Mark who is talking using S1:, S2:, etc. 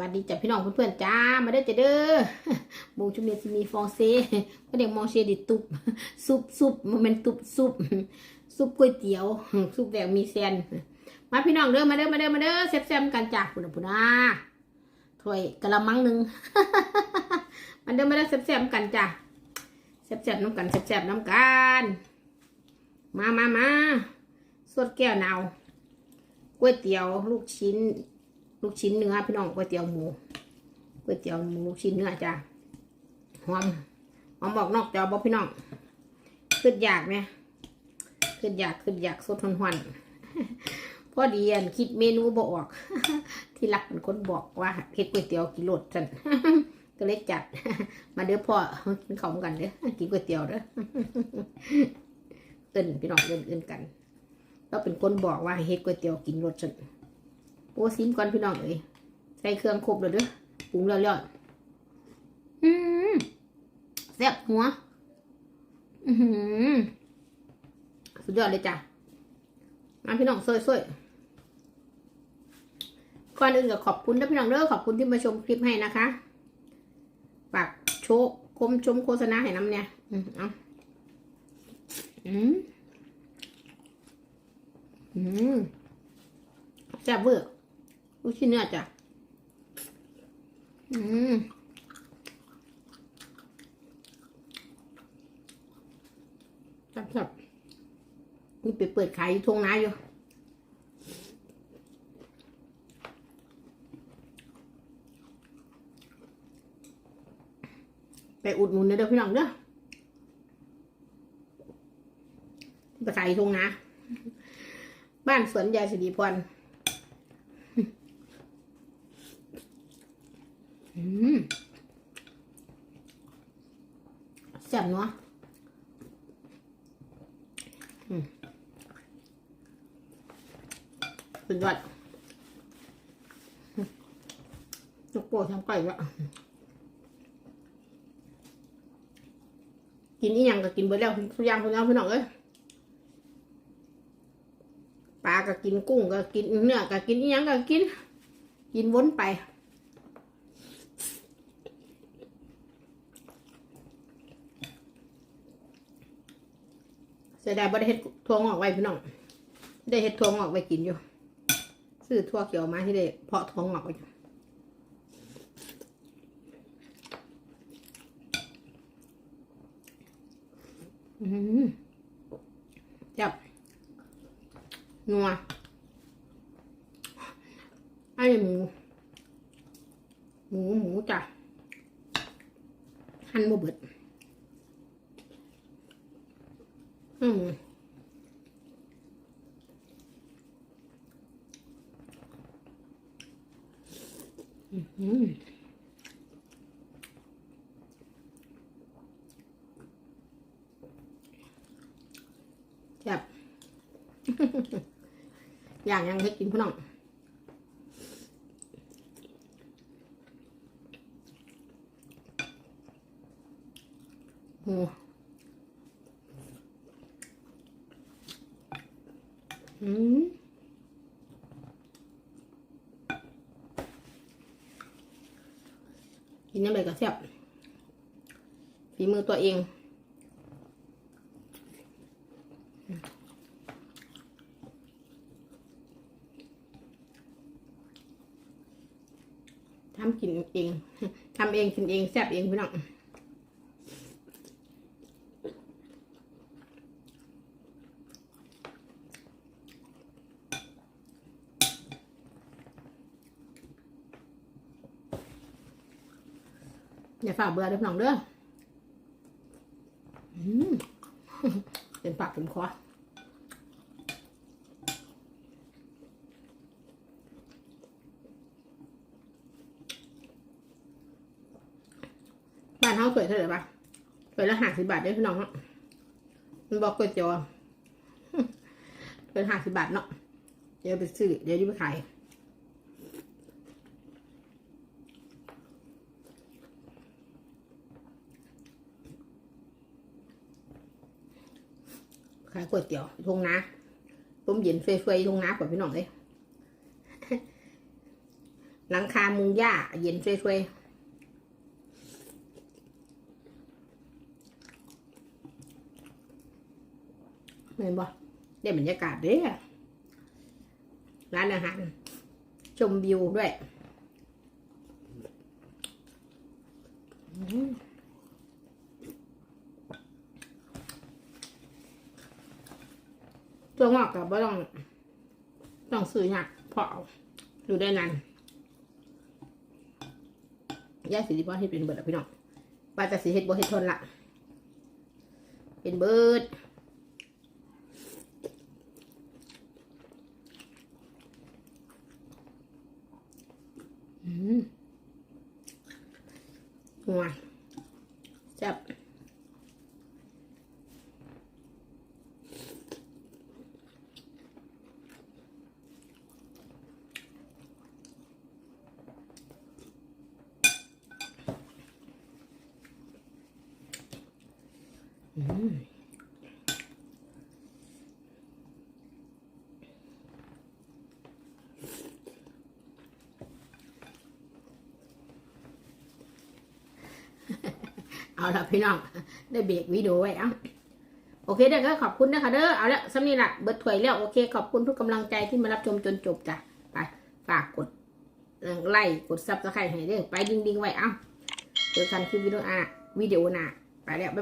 S1: วัสดีจ้ะพี่น้องเพื่อนๆจ้ามาเด้อจ้ะเด้อบูชุมเนยสิมีฟองเซก็เด็กมองเชดิตุบซุปซุปมันเป็นตุบซุปซุปก๋วยเตี๋ยวซุปแบบมีเซนมาพี่น้องเด้อมาเด้อมาเด้อมาเด้อแซ่บๆกันจ้ะปุ่นน่ะปุ่นนะถ้วยกะละมังหนึ่งมาเด้อมาเด้อแซ่บๆกันจ้ะแซ่บๆน้ำกันแซ่บๆน้ำกันมามามาสดแก้วหนาวก๋วยเตี๋ยวลูกชิ้น ลูกชิ้นเนื้อพี่น้องก๋วยเตี๋ยวหมูก๋วยเตี๋ยวหมูลูกชิ้นเนื้อจ้ะหอมหอมบอกนอกจอบอกพี่น้องขึ้นอยากไหมขึ้นอยากขึ้นอยากสดหวนๆพอดีอันคิดเมนูบอก ที่รักเป็นคนบอกว่าเฮ็ดก๋วยเตี๋ยวกิโลดจันก็เลยจัด มาเด้อพ่อกินข้าวกันเด้อกินก๋วยเตี๋ยวเด้อเอิ้นพี่น้องเอิ้นเอิ้นกันเราเป็นคนบอกว่าเฮ็ดก๋วยเตี๋ยวกินรสจัน โอ้ซิมก่อนพี่น้องเอ้ยใส่เครื่องครบเลยเด้อปรุงแล้วแล้วอืมแซ่บหัว อือสุดยอดเลยจ้ะมาพี่น้องซอยๆก่อนอื่นก็ขอบคุณนะพี่น้องเด้อขอบคุณที่มาชมคลิปให้นะคะฝากโชว์คมชมโฆษณาให้น้ำเนี่ย อืมเอาอืมอืมแซ่บเวอร์ ลูกชิ้นเนื้อจ้ะ อืมจับจับนี่ไปเปิดขายอยู่ทงนาอยู่ไปอุดหนุนเด้อพี่น้องเด้อไปขายทงนาบ้านสวนยายสิริพร อืม แซ่บเนาะอืมสุดยอดยกโป้ทั้งไก่ละกินอีหยังก็กินเบิดแล้วทุกอย่างทุกอย่างพี่น้องเอ้ยปลาก็กินกุ้งก็กินเนื้อก็กินอีหยังก็กิน กินวนไป เสียดายบ่ได้เฮ็ดทวงอกไว้พี่น้อง ได้เฮ็ดทวงอกไว้กินอยู่ ซื้อทั่วเขียวมาที่ได้เพาะทวงอกไว้อยู่อืมจับนัวไอ้หมู หมูหมูจ้ะหั่นบ่เบิด อืมอืมแซ่บอย่างยังให้กินพี่น้องโอ้ อืมกินน้ำใบกระเทียบฝีมือตัวเองทำกินเอง ทำเองกินเองแซ่บเองพี่น้อง อย่าฝ่าเบื่อเด้อพี่น้องเด้ออืมเป็นปากเป็นคอบ้านเฮาสวยเท่าไหร่ปะสวยละห้าสิบบาทได้พี่น้องเนาะมันบอกก๋วยเตี๋ยวอเป็นห้าสิบบาทเนาะเดี๋ยวไปซื้อเดี๋ยวจะไปขาย ขายก๋วยเตี๋ยวทงนาต้มเย็นเฟยๆทงนาก่อนพี่น้องเลยหลังคามุงหญ้าเย็นช่วยๆเห็นบ่ได้บรรยากาศเด้ร้านอาหาร ชมวิวด้วย อืม ตัวงอกกับบ่ต้องต้องซื้อหนักพออาอยู่ได้นานย่าสิริบ่เฮ็ดเป็นเบิดอะพี่น้องว่าจะสิเฮ็ดบ่เฮ็ดทนละเป็นเบิดอืมหัวแซ่บ เอาละพี่น้องได้เบรกวิดีโอไว้อะโอเคเด้อก็ขอบคุณนะคะเด้อเอาละสำนีละเบิดถวยแล้วโอเค ขอบคุณทุกกำลังใจที่มารับชมจนจบจ้ะไปฝากกดไลค์กดซับสไครต์ให้เด้อไปดิ้งๆไว้เอ้าเจอกันคลิปวิดีโออะวิดีโอหน้าไปแล้วบ๊ายบาย